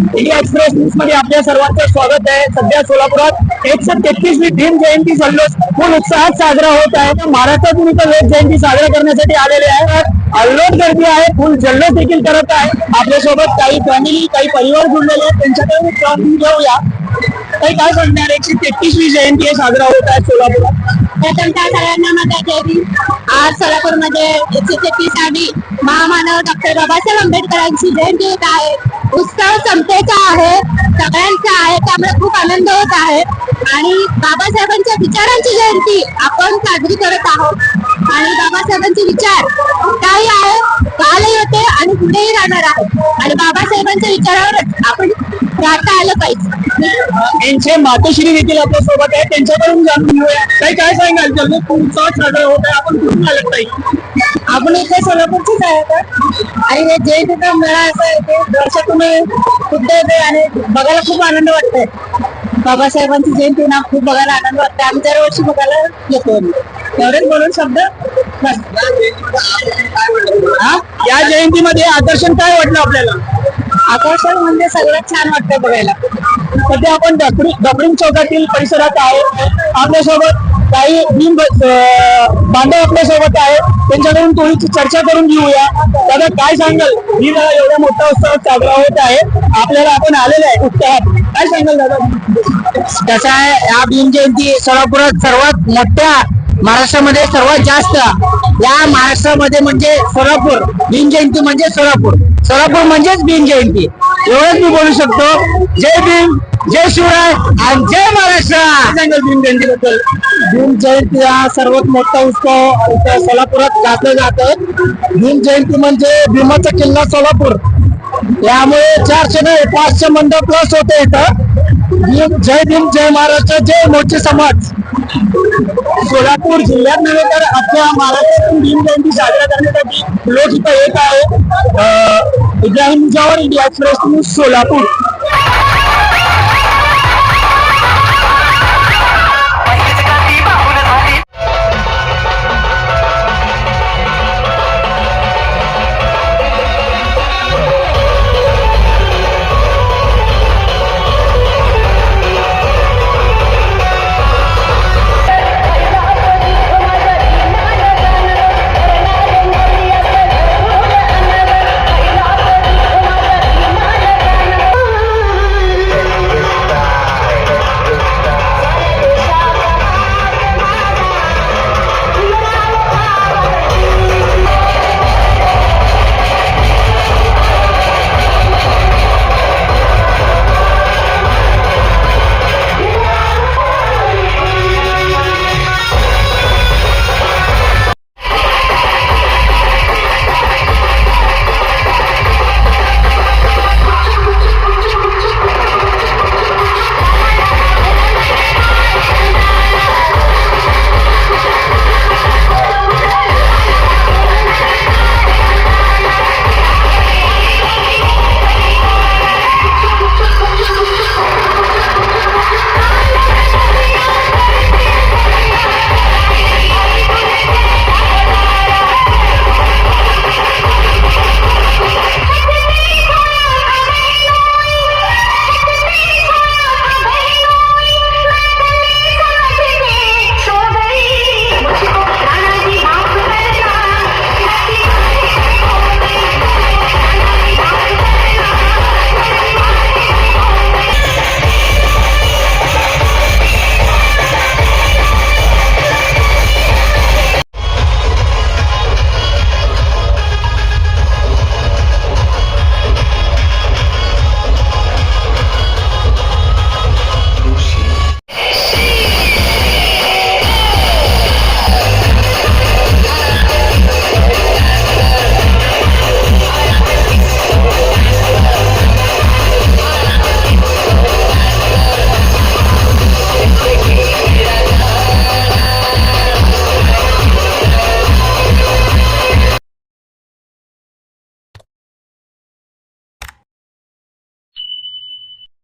India express न्यूजमध्ये आपल्या सर्वांचं स्वागत आहे. सध्या सोलापुरात एकशे तेहतीसवी भीम जयंती जल्लोष फुल उत्साहात साजरा होत आहे. तर महाराष्ट्रातून इथं वेद जयंती साजरा करण्यासाठी आलेले आहे अल्लोट गर्दी आहे. फुल जल्लोष देखील करत आहे. आपल्यासोबत काही फॅमिली काही परिवार जुळलेले आहेत. त्यांच्याकडे जाणून घेऊया. काही काय सांगणार एकशे तेहतीसवी जयंती आहे साजरा होत आहे सोलापुरात. प्रथमतः सगळ्यांना माझा जय आज सोलापूरमध्ये एकशे तेहतीस महामानव डॉक्टर बाबासाहेब आंबेडकरांची जयंती होत आहे. उत्सव समतेचा आहे. सगळ्यांचा आहे. त्यामुळे खूप आनंद होत आहे. आणि बाबासाहेबांच्या विचारांची जयंती आपण साजरी करत आहोत. आणि बाबासाहेबांचे विचार काही आहे कालही होते आणि पुढेही राहणार आहे. आणि बाबासाहेबांच्या विचारावर आपण राहता आलं पाहिजे. यांचे मातोश्री देखील आपल्यासोबत आहे त्यांच्याकडून जाणून घेऊया. काही काय सांगाल? खूप उत्साहात साजरा होत आहे आपण कुठून आलं ताई? आपण इथे सोलापूरचीच आहे का आणि हे जयंतीचा मेळा असा आहे ते वर्षातून खुद्द येते आणि बघायला खूप आनंद वाटतंय. बाबासाहेबांची जयंती ना खूप बघायला आनंद वाटतंय. आम्ही दरवर्षी बघायला येतो. एवढेच बोलून शब्द. हा? या जयंतीमध्ये आकर्षण काय वाटलं आपल्याला? आकर्षण म्हणजे सगळ्यात छान वाटतंय बघायला. सध्या आपण डॉक्टरिंग चौकातील परिसरात आहोत. आपल्यासोबत काही बांधव आपल्यासोबत आहेत. त्यांच्याकडून थोडी चर्चा करून घेऊया. दादा काय सांगाल? भीम हा एवढ्या मोठा उत्सवात साजरा होत आहे. आपल्याला आपण आलेले आहे उत्साहात. काय सांगाल दादा? कसं आहे? या भीम जयंती सोलापुरात सर्वात मोठ्या महाराष्ट्रामध्ये सर्वात जास्त या महाराष्ट्रामध्ये म्हणजे सोलापूर भीम जयंती म्हणजे सोलापूर. सोलापूर म्हणजेच भीम जयंती. एवढंच मी बोलू शकतो. जय भीम जय शिवराय आणि जय महाराष्ट्र. सांगाल भीम जयंतीबद्दल? भीम जयंती हा सर्वात मोठा उत्सव इथं सोलापुरात गाजलं जातं. भीम जयंती म्हणजे भीमाचा किल्ला सोलापूर. यामुळे चारशे नाही पाचशे मंडळ प्लस होते इथं. भीम जय भीम जय महाराष्ट्र जय मोठे समाज. सोलापूर जिल्ह्यात नव्हे तर अख्ख्या महाराष्ट्रातून भीम साजरा करण्यासाठी लोक इथं येत आहे अं, Ibrahim Mujawar India Express News Solapur.